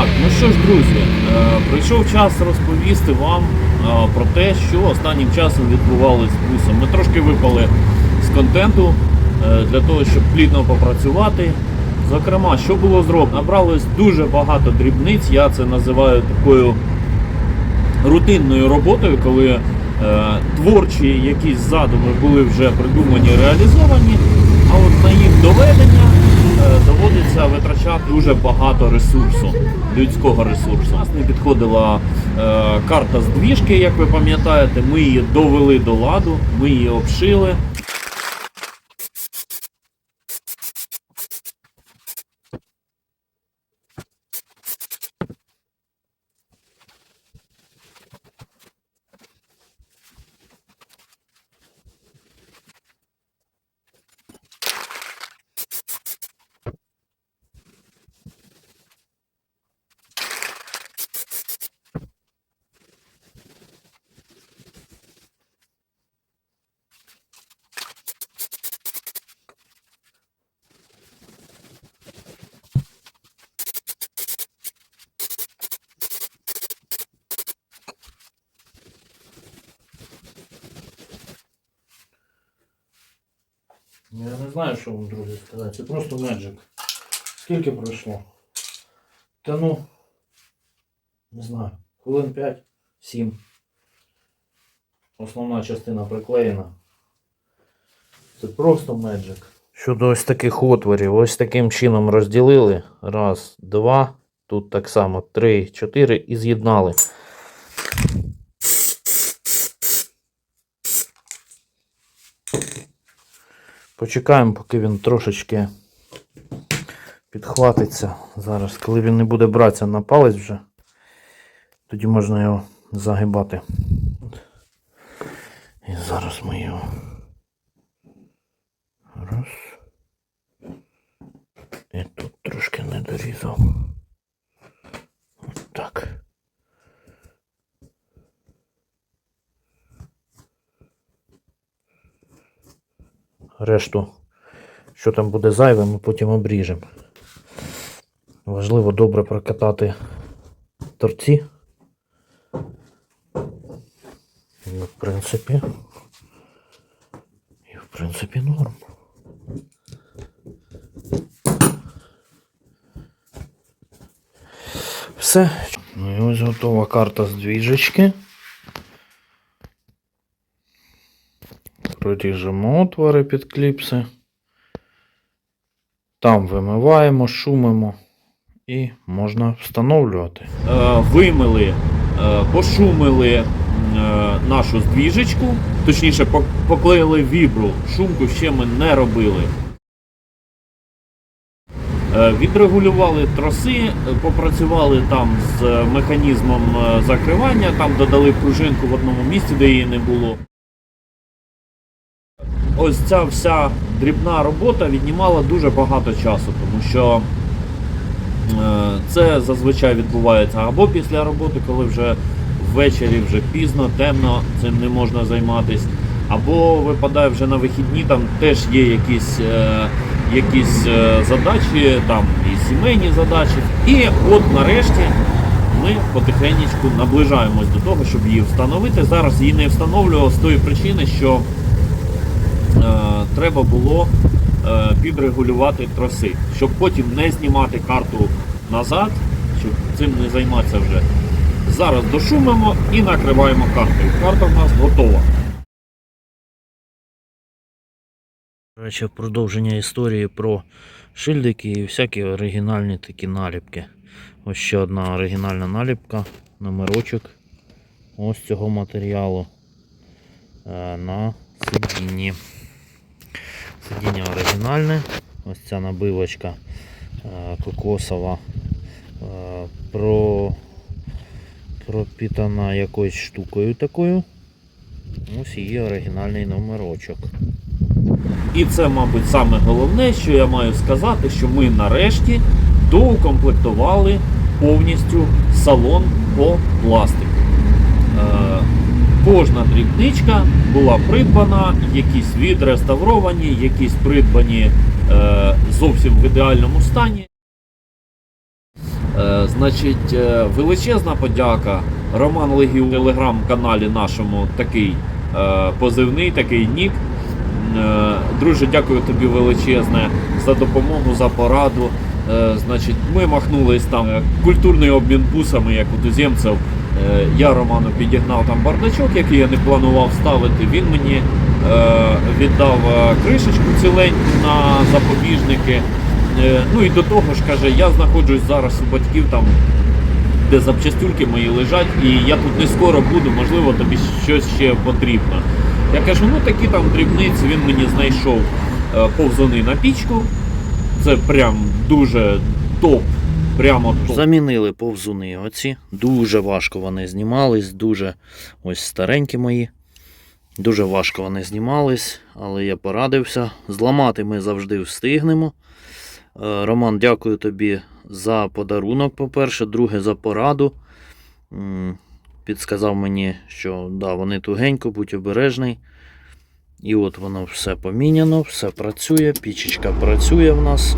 Так, ну що ж, друзі, е, прийшов час розповісти вам е, про те, що останнім часом відбувалося з бусом. Ми трошки випали з контенту е, для того, щоб плідно попрацювати. Зокрема, що було зроблено? Набралось дуже багато дрібниць. Я це називаю такою рутинною роботою, коли творчі якісь задуми були вже придумані, реалізовані, а от на їх доведення доводиться витрачати дуже багато ресурсу, людського ресурсу. У нас не підходила е, карта двіжки. як ви пам'ятаєте, ми її довели до ладу, ми її обшили. Я не знаю, що вам, друзі, сказати. Це просто меджик. Скільки пройшло? Та ну, не знаю, хвилин 5-7. Основна частина приклеєна. Це просто меджик. Щодо ось таких отворів, ось таким чином розділили. Раз, два. Тут так само три, чотири і з'єднали. Почекаємо, поки він трошечки підхватиться. Зараз, коли він не буде братися на палець вже, тоді можна його загибати. І зараз ми його. Раз. І тут трошки не дорізав. От Так. Решту, що там буде зайве, ми потім обріжемо. Важливо добре прокатати торці. І, в принципі. І в принципі норм. Все. Ну і ось готова карта з двіжечки. Проріжемо отвори під кліпси. Там вимиваємо, шумимо і можна встановлювати. Е, вимили, е, пошумили е, нашу здвіжечку, точніше поклеїли вібру. Шумку ще ми не робили. Відрегулювали троси, попрацювали там з механізмом закривання, там додали пружинку в одному місці, де її не було. Ось ця вся дрібна робота віднімала дуже багато часу, тому що е, це зазвичай відбувається або після роботи, коли вже ввечері вже пізно, темно, цим не можна займатися, або випадає вже на вихідні, там теж є якісь, е, якісь е, задачі, там і сімейні задачі. І от нарешті ми потихеньку наближаємось до того, щоб її встановити. Зараз її не встановлював з тої причини, що треба було е, підрегулювати троси, щоб потім не знімати карту назад, щоб цим не займатися вже. Зараз дошумимо і накриваємо картою. Карта в нас готова. Речі, продовження історії про шильдики і всякі оригінальні такі наліпки. Ось ще одна оригінальна наліпка, номерочок ось цього матеріалу е, на сидінні. Сидіння оригінальне. Ось ця набивочка е, кокосова е, про, пропітана якоюсь штукою такою. Ось її оригінальний номерочок. І це, мабуть, саме головне, що я маю сказати, що ми нарешті доукомплектували повністю салон по пластику. Кожна дрібничка була придбана, якісь відреставровані, якісь придбані е, зовсім в ідеальному стані. Е, значить, е, величезна подяка. Роман Легів у телеграм-каналі нашому такий е, позивний, такий нік. Е, Друже, дякую тобі величезне за допомогу, за пораду. Е, Значить, ми махнулись там е, культурний обмін бусами, як у туземців. Е, Я Роману підігнав там бардачок, який я не планував ставити. Він мені е, віддав е, кришечку ціленьку на запобіжники. Ну і до того ж каже, я знаходжусь зараз у батьків там, де запчастюльки мої лежать, і я тут не скоро буду, можливо, тобі щось ще потрібно. Я кажу, ну такі там дрібниці, він мені знайшов повзуни на пічку. Це прям дуже топ. Прямо топ. Замінили повзуни оці. Дуже важко вони знімались, дуже ось старенькі мої. Дуже важко вони знімались, але я порадився. Зламати ми завжди встигнемо. Е, Роман, дякую тобі за подарунок, по-перше. Друге, за пораду. Підсказав мені, що да, вони тугенько, будь обережний. І от воно все поміняно, все працює, пічечка працює в нас.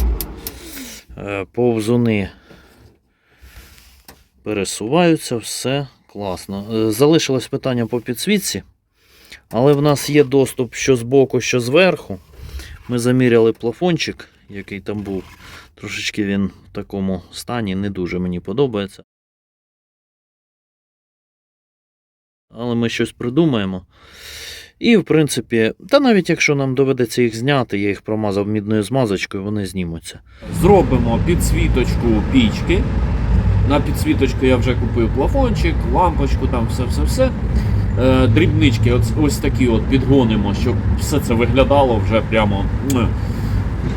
Е, Повзуни пересуваються, все класно. Е, Залишилось питання по підсвітці, але в нас є доступ що з боку, що зверху. Ми заміряли плафончик, який там був. Трошечки він в такому стані, не дуже мені подобається. Але ми щось придумаємо. І, в принципі, та навіть якщо нам доведеться їх зняти, я їх промазав мідною змазочкою, вони знімуться. Зробимо підсвіточку пічки. На підсвіточку я вже купив плафончик, лампочку, там все-все-все. Е, дрібнички, ось, ось такі от підгонимо, щоб все це виглядало вже прямо.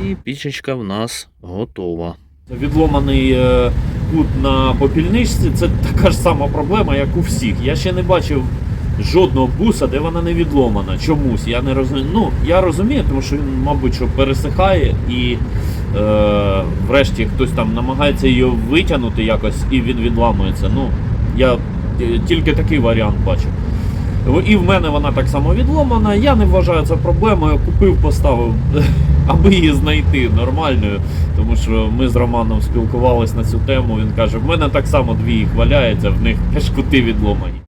І пічечка в нас готова. Відломаний е, кут на попільничці це така ж сама проблема, як у всіх. Я ще не бачив жодного буса, де вона не відломана. Чомусь. Я не розумію. Ну, я розумію, тому що він, мабуть, що пересихає і е, врешті хтось там намагається її витягнути якось і він відламується. Ну, я е, тільки такий варіант бачив. І в мене вона так само відломана. Я не вважаю це проблемою. Купив, поставив, аби її знайти нормальною. Тому що ми з Романом спілкувалися на цю тему. Він каже: в мене так само дві їх валяється, в них теж кути відломані.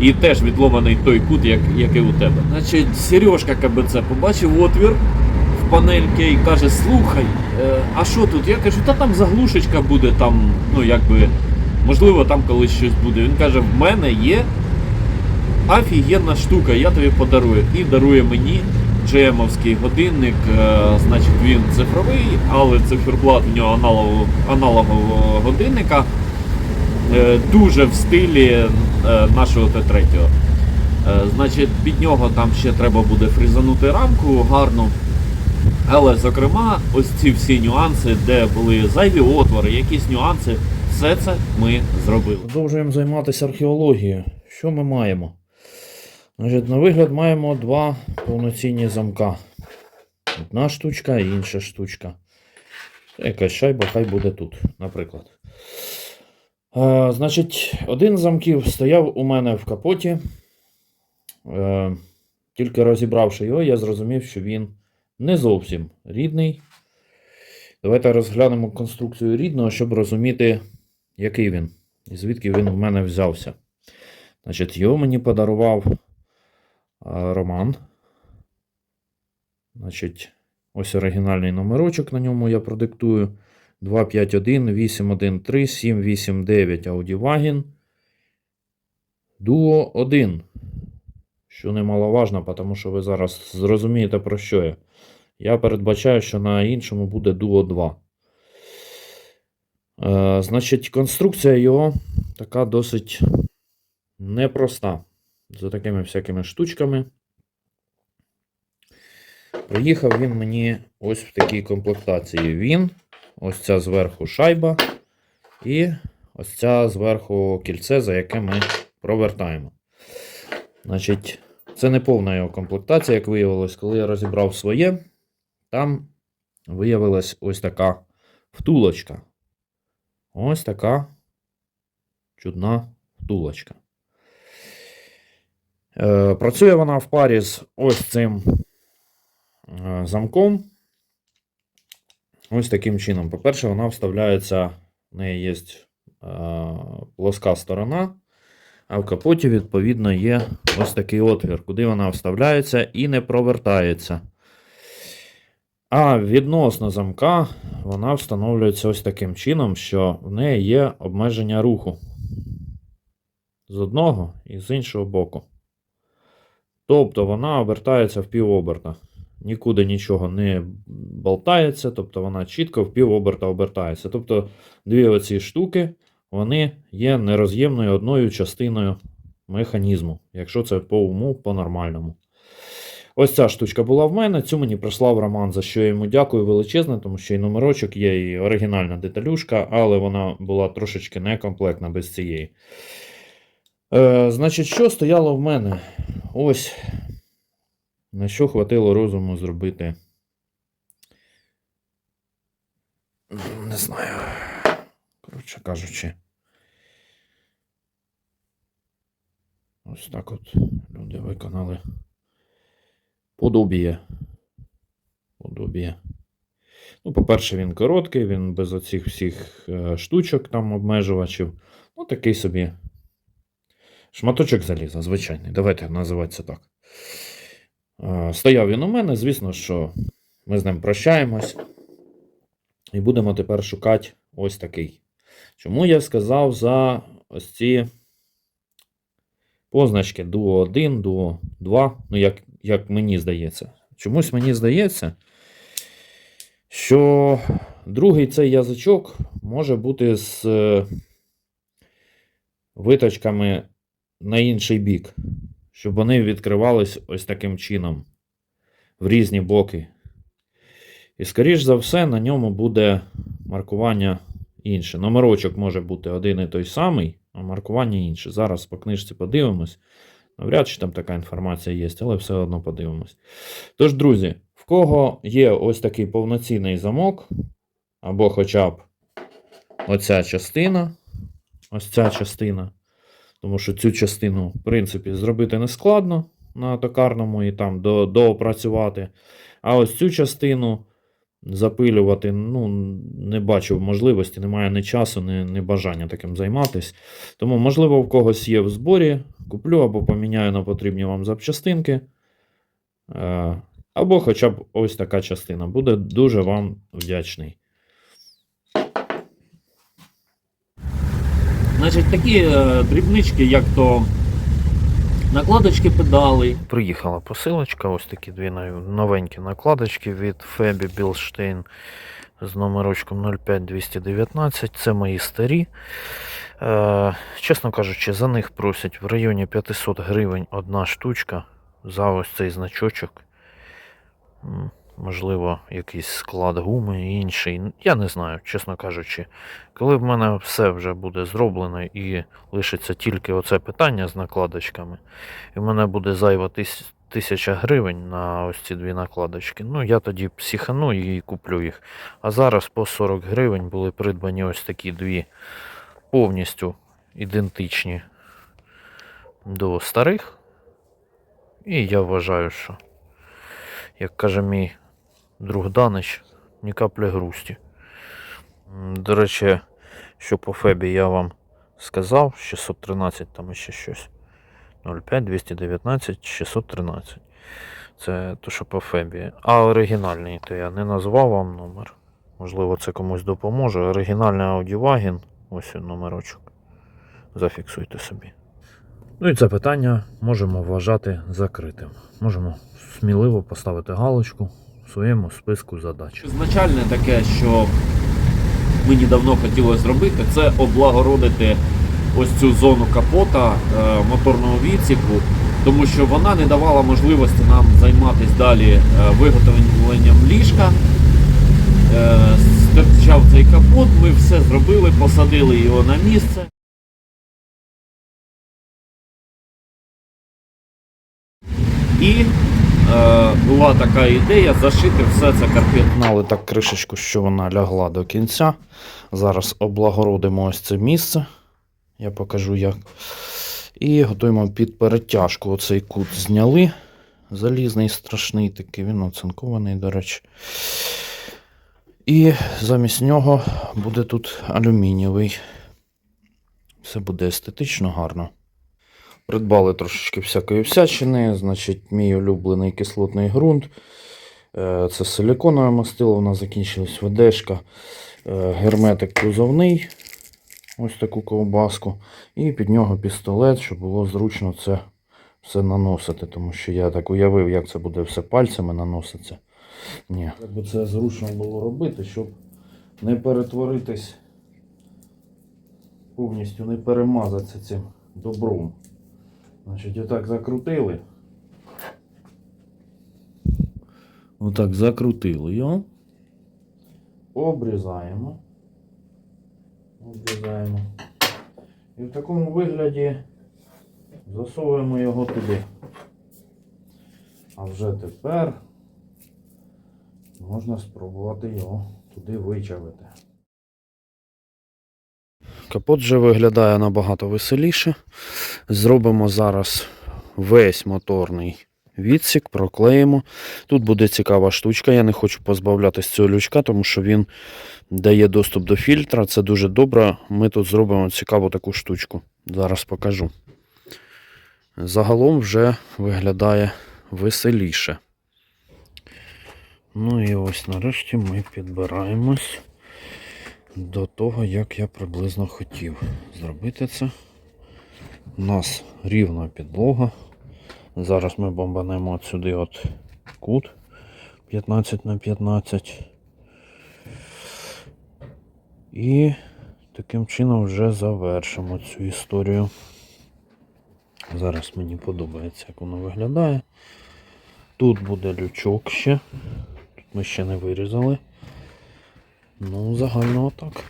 І теж відломаний той кут, як, який у тебе. Значить, Сережка КБЦ побачив отвір в панельки і каже: слухай, е, а що тут? Я кажу, та там заглушечка буде, там, ну якби, можливо, там колись щось буде. Він каже, в мене є офігенна штука, я тобі подарую. І дарує мені джемовський годинник, е, значить він цифровий, але циферблат в нього аналогового, аналогового годинника. Е, Дуже в стилі е, нашого Т3. Е, Значить, під нього там ще треба буде фрізанути рамку гарну. Але, зокрема, ось ці всі нюанси, де були зайві отвори, якісь нюанси, все це ми зробили. Продовжуємо займатися археологією. Що ми маємо? Значить, на вигляд маємо два повноцінні замка. Одна штучка і інша штучка. Якась шайба, хай буде тут, наприклад. Е, значить, один з замків стояв у мене в капоті. Е, тільки розібравши його, я зрозумів, що він не зовсім рідний. Давайте розглянемо конструкцію рідного, щоб розуміти, який він і звідки він в мене взявся. Значить, його мені подарував е, Роман. Значить, ось оригінальний номерочок на ньому я продиктую. 251 813 789 Audivagin Duo 1. Що немаловажно, тому що ви зараз зрозумієте, про що я. Я передбачаю, що на іншому буде Duo 2. Е, значить, конструкція його така досить непроста. За такими всякими штучками. Приїхав він мені ось в такій комплектації. Він, ось ця зверху шайба, і ось ця зверху кільце, за яке ми провертаємо. Значить, це не повна його комплектація, як виявилось, коли я розібрав своє, там виявилась ось така втулочка. Ось така чудна втулочка. Е, працює вона в парі з ось цим е, замком. Ось таким чином. По-перше, вона вставляється, в неї є плоска сторона, а в капоті, відповідно, є ось такий отвір, куди вона вставляється і не провертається. А відносно замка вона встановлюється ось таким чином, що в неї є обмеження руху з одного і з іншого боку. Тобто вона обертається в півоберта. Нікуди нічого не болтається, тобто вона чітко в півоберта обертається. Тобто дві оці штуки вони є нероз'ємною одною частиною механізму, якщо це по уму, по-нормальному. Ось ця штучка була в мене. Цю мені прислав Роман, за що я йому дякую величезне, тому що і номерочок є, і оригінальна деталюшка, але вона була трошечки некомплектна без цієї. Е, значить, що стояло в мене? Ось на що хватило розуму зробити. Не знаю. Коротше кажучи. Ось так от люди виконали подобіє. Подобіє. Ну, по-перше, він короткий, він без оцих всіх е, штучок там обмежувачів. Ну, такий собі шматочок заліза, звичайний. Давайте називати це так. Е, Стояв він у мене, звісно, що ми з ним прощаємось. І будемо тепер шукати ось такий. Чому я сказав за ось ці позначки Duo 1, Duo 2, ну, як, як мені здається. Чомусь мені здається, що другий цей язичок може бути з е, виточками на інший бік, щоб вони відкривались ось таким чином в різні боки. І, скоріш за все, на ньому буде маркування інше. Номерочок може бути один і той самий, а маркування інше. Зараз по книжці подивимось. Навряд чи там така інформація є, але все одно подивимось. Тож, друзі, в кого є ось такий повноцінний замок, або хоча б оця частина, ось ця частина, тому що цю частину, в принципі, зробити не складно на токарному і там до, доопрацювати. А ось цю частину запилювати, ну, не бачу можливості, немає ні часу, ні, ні бажання таким займатися. Тому, можливо, в когось є в зборі, куплю або поміняю на потрібні вам запчастинки. Е, Або хоча б ось така частина. Буде дуже вам вдячний. Значить, такі е, дрібнички, як то накладочки педалей. Приїхала посилочка, ось такі дві новенькі накладочки від Фебі Білштейн з номерочком 05219. Це мої старі. Е, чесно кажучи, за них просять в районі 500 гривень одна штучка за ось цей значочок. Можливо, якийсь склад гуми інший. Я не знаю, чесно кажучи. Коли в мене все вже буде зроблено і лишиться тільки оце питання з накладочками, і в мене буде зайва тис- тисяча гривень на ось ці дві накладочки. Ну, я тоді психану і куплю їх. А зараз по 40 гривень були придбані ось такі дві повністю ідентичні до старих. І я вважаю, що, як каже мій друг Данич, ні капля грусті. До речі, що по Фебі я вам сказав, 613 там ще щось. 05 219 613. Це то, що по Фебі. А оригінальний, то я не назвав вам номер. Можливо, це комусь допоможе. Оригінальний аудівагін. Ось він номерочок. Зафіксуйте собі. Ну і це питання можемо вважати закритим. Можемо сміливо поставити галочку своєму списку задач. Ізначальне таке, що мені давно хотілося зробити, це облагородити ось цю зону капота е, моторного відсіку, тому що вона не давала можливості нам займатися далі е, виготовленням ліжка. Е, стирчав цей капот, ми все зробили, посадили його на місце. І була така ідея зашити все це карпет Знали так кришечку, що вона лягла до кінця. Зараз облагородимо ось це місце. Я покажу як. І готуємо під перетяжку. Оцей кут зняли. Залізний страшний такий, він оцинкований, до речі. І замість нього буде тут алюмінієвий. Все буде естетично гарно. Придбали трошечки всякої всячини, значить, мій улюблений кислотний ґрунт. Е, Це силіконове мастило, у нас закінчилась ведешка. Е, Герметик кузовний, ось таку ковбаску. І під нього пістолет, щоб було зручно це все наносити. Тому що я так уявив, як це буде все пальцями наноситься. Ні. Якби це зручно було робити, щоб не перетворитись, повністю не перемазатися цим добром. Значить, отак закрутили. Отак закрутили його. Обрізаємо. Обрізаємо. І в такому вигляді засовуємо його туди. А вже тепер можна спробувати його туди вичавити. Капот вже виглядає набагато веселіше. Зробимо зараз весь моторний відсік, проклеїмо. Тут буде цікава штучка. Я не хочу позбавлятися цього лючка, тому що він дає доступ до фільтра. Це дуже добре. Ми тут зробимо цікаву таку штучку. Зараз покажу. Загалом вже виглядає веселіше. Ну і ось нарешті ми підбираємось до того, як я приблизно хотів зробити це. У нас рівна підлога. Зараз ми бомбанемо сюди от кут 15 на 15. І таким чином вже завершимо цю історію. Зараз мені подобається, як воно виглядає. Тут буде лючок ще. Тут ми ще не вирізали. Ну, загально отак.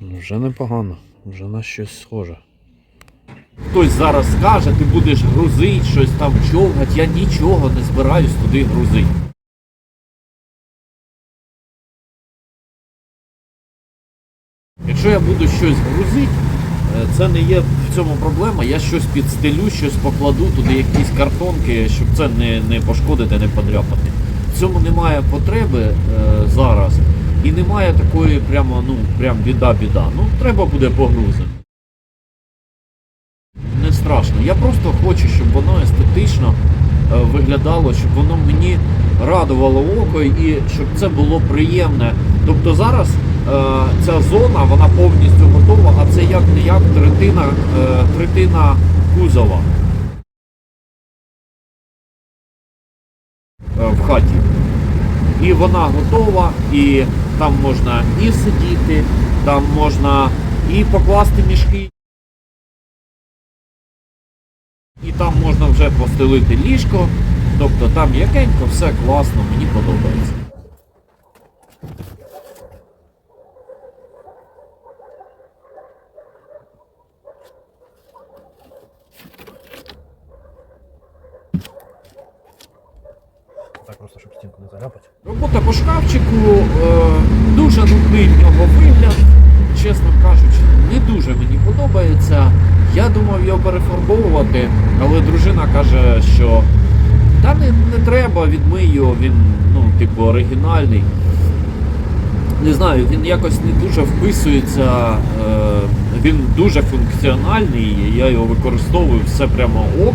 Вже непогано, вже на щось схоже. Хтось зараз скаже, ти будеш грузити, щось там човгать. Я нічого не збираюсь туди грузити. Якщо я буду щось грузити, е, це не є в цьому проблема. Я щось підстелю, щось покладу туди, якісь картонки, щоб це не, не пошкодити, не подряпати. В цьому немає потреби е, зараз. І немає такої прямо, ну, прям біда-біда. Ну, треба буде погрузити. Не страшно. Я просто хочу, щоб воно естетично е, виглядало, щоб воно мені радувало око і щоб це було приємне. Тобто зараз е, ця зона вона повністю готова, а це як не як третина, е, третина кузова е, в хаті. І вона готова, і там можна і сидіти, там можна і покласти мішки. І там можна вже постелити ліжко. Тобто там якенько, все класно, мені подобається. Так просто, щоб стінку не заляпати. Робота по шкафчику е, дуже нудний в нього вигляд. Чесно кажучи, не дуже мені подобається. Я думав його перефарбовувати, але дружина каже, що та не, не треба, відмий його, він ну, типу оригінальний. Не знаю, він якось не дуже вписується, е, він дуже функціональний, я його використовую все прямо ок,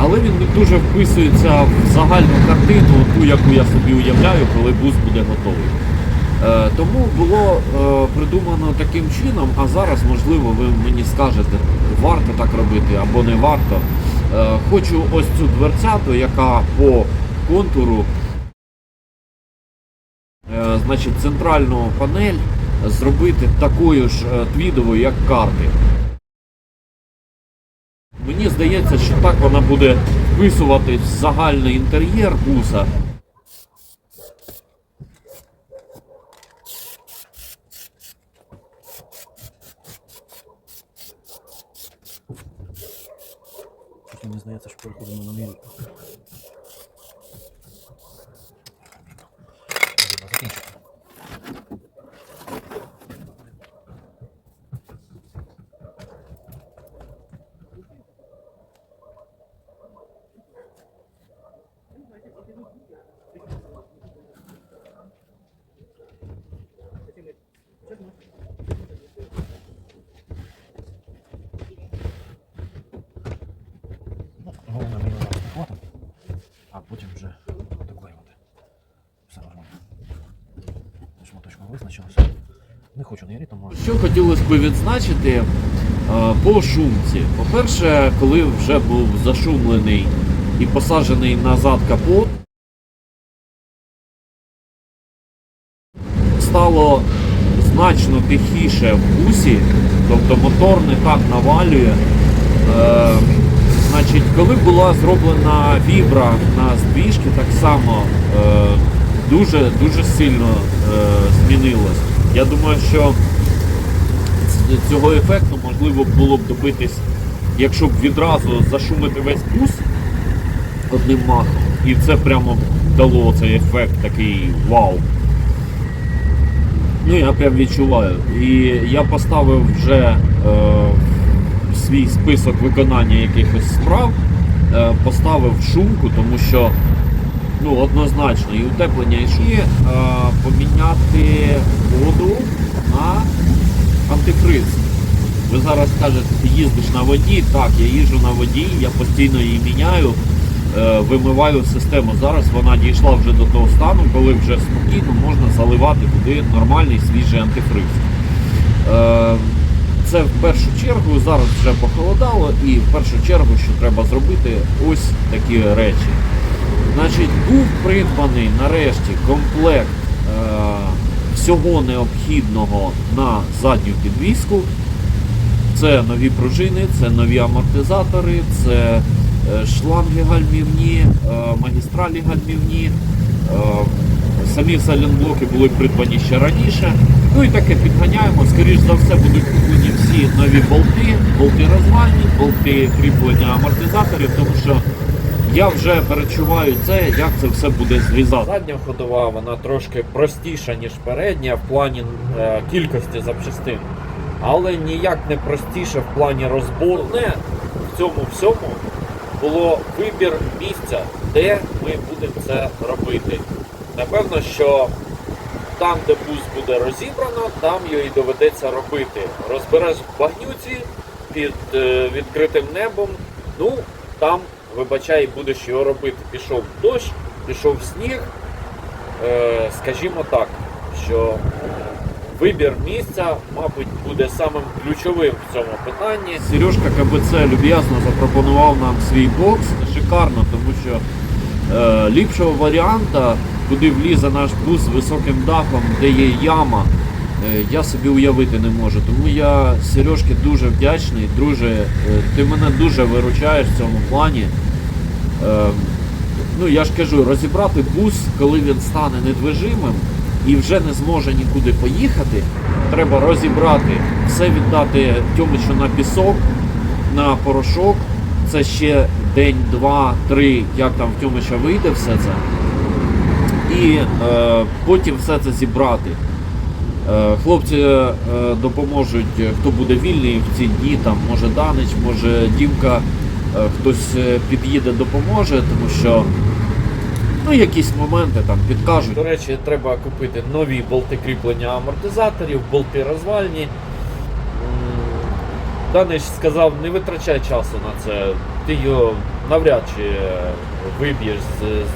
але він не дуже вписується в загальну картину, ту, яку я собі уявляю, коли бус буде готовий. Е, тому було е, придумано таким чином, а зараз, можливо, ви мені скажете, варто так робити або не варто. Е, хочу ось цю дверцяту, яка по контуру Е, значить, центральну панель зробити такою ж е, твідовою, як карти. Мені здається, що так вона буде висувати загальний інтер'єр буса. Мені здається, що переходимо на міль. Шматочком визначилося. Не хочу не тому може. Що хотілося б відзначити е, по шумці. По-перше, коли вже був зашумлений і посаджений назад капот, стало значно тихіше в бусі, тобто мотор не так навалює. Е, значить, коли була зроблена вібра на здвіжки, так само е, дуже, дуже сильно е, змінилось. Я думаю, що цього ефекту можливо було б добитись, якщо б відразу зашумити весь бус одним махом. І це прямо дало цей ефект такий вау. Ну, я прям відчуваю. І я поставив вже е, свій список виконання якихось справ, е, поставив шумку, тому що ну, однозначно і утеплення шумі, е, поміняти воду на антифриз. Ви зараз скажете, ти їздиш на воді. Так, я їжджу на воді, я постійно її міняю, е, вимиваю систему. Зараз вона дійшла вже до того стану, коли вже спокійно можна заливати туди нормальний свіжий антифриз. Е, Це в першу чергу, зараз вже похолодало, і в першу чергу, що треба зробити, ось такі речі. Значить, був придбаний нарешті комплект е, всього необхідного на задню підвіску. Це нові пружини, це нові амортизатори, це е, шланги гальмівні, е, магістралі гальмівні. Е, Самі сайлентблоки були придбані ще раніше. Ну і таке підганяємо. Скоріш за все будуть куплені всі нові болти, болти розвальні, болти кріплення амортизаторів, тому що я вже перечуваю це, як це все буде зрізати. Задня ходова вона трошки простіша, ніж передня в плані е, кількості запчастин, але ніяк не простіша в плані розбору. Не в цьому всьому було вибір місця, де ми будемо це робити. Напевно, що там, де бус буде розібрано, там його і доведеться робити. Розбереш багнюці під е, відкритим небом, ну там, вибачай, будеш його робити. Пішов дощ, пішов сніг. Е, скажімо так, що вибір місця, мабуть, буде самим ключовим в цьому питанні. Сережка КБЦ люб'язно запропонував нам свій бокс. Шикарно, тому що е, ліпшого варіанта, куди влізе наш бус з високим дахом, де є яма, е, я собі уявити не можу. Тому я Сережки дуже вдячний. Друже, е, ти мене дуже виручаєш в цьому плані. Е, ну я ж кажу, розібрати бус, коли він стане недвижимим і вже не зможе нікуди поїхати, треба розібрати, все віддати Тьомичу на пісок, на порошок. Це ще день, два, три, як там в Тьомича вийде все це. І е, потім все це зібрати. Е, Хлопці е, допоможуть, хто буде вільний в ці дні, там, може Данич, може Дімка, хтось е, під'їде, допоможе, тому що ну, якісь моменти там підкажуть. До речі, треба купити нові болти кріплення амортизаторів, болти розвальні. Даниш сказав, не витрачай часу на це. Ти його навряд чи е, виб'єш,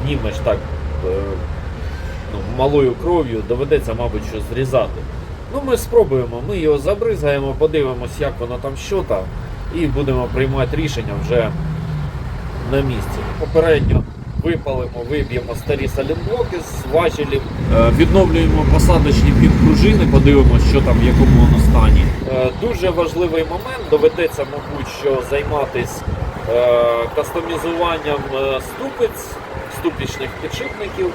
знімеш так е, ну, малою кров'ю, доведеться, мабуть, що зрізати. Ну, ми спробуємо, ми його забризгаємо, подивимось, як воно там що там, і будемо приймати рішення вже на місці. Попередньо випалимо, виб'ємо старі салінблоки з важелів. Е, Відновлюємо посадочні підпружини, подивимося, що там в якому воно стані. Е, Дуже важливий момент. Доведеться, мабуть, що займатися е, кастомізуванням ступиць, ступічних підшипників,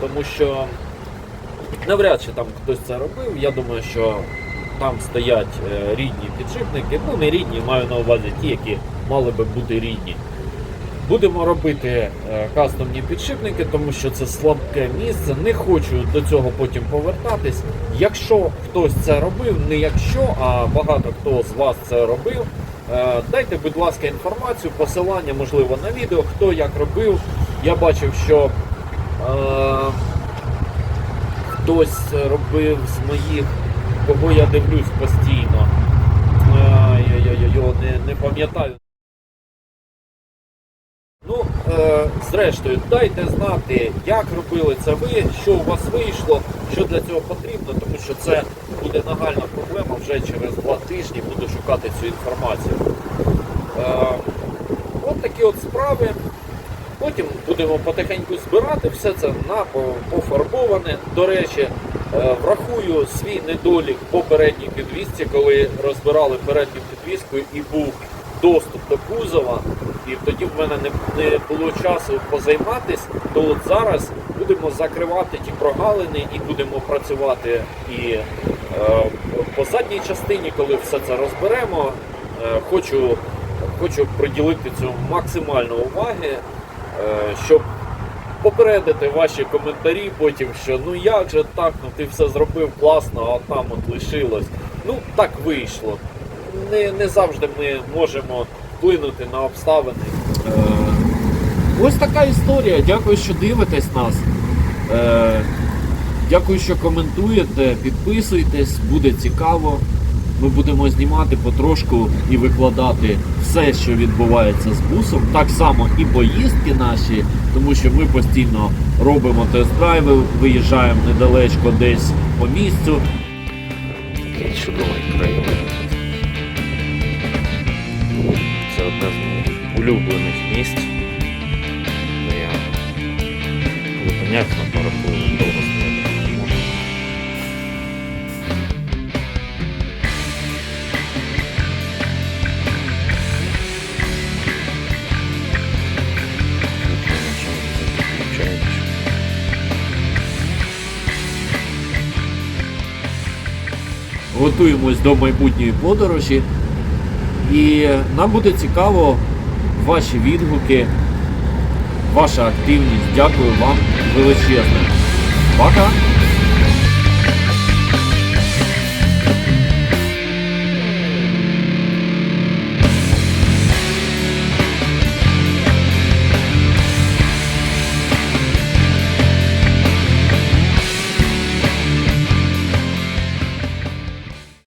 тому що навряд чи там хтось це робив. Я думаю, що там стоять е, рідні підшипники. Ну, не рідні, маю на увазі ті, які мали би бути рідні. Будемо робити е, кастомні підшипники, тому що це слабке місце. Не хочу до цього потім повертатись. Якщо хтось це робив, не якщо, а багато хто з вас це робив, е, дайте, будь ласка, інформацію, посилання, можливо, на відео, хто як робив. Я бачив, що е, хтось робив з моїх, кого я дивлюсь постійно. Я, його не, не пам'ятаю. Ну, е, зрештою, дайте знати, як робили це ви, що у вас вийшло, що для цього потрібно, тому що це буде нагальна проблема. Вже через два тижні буду шукати цю інформацію. Е, от такі от справи. Потім будемо потихеньку збирати все це на пофарбоване. До речі, врахую свій недолік по передній підвісці, коли розбирали передню підвіску і був доступ до кузова, і тоді в мене не, не було часу позайматись, то от зараз будемо закривати ті прогалини і будемо працювати. І е, по задній частині, коли все це розберемо, е, хочу, хочу приділити цьому максимально уваги, е, щоб попередити ваші коментарі потім, що ну як же так, ну ти все зробив класно, а там от лишилось. Ну так вийшло. Не, не завжди ми можемо вплинути на обставини. Е, ось така історія. Дякую, що дивитесь нас. Е, дякую, що коментуєте, підписуйтесь, буде цікаво. Ми будемо знімати потрошку і викладати все, що відбувається з бусом. Так само і поїздки наші, тому що ми постійно робимо тест-драйви, виїжджаємо недалечко десь по місцю. Такий чудовий краєвид. Це одне з моїх улюблених місць. Я зупиняюсь на готуємось до майбутньої подорожі. І нам буде цікаво ваші відгуки, ваша активність. Дякую вам величезне. Пока!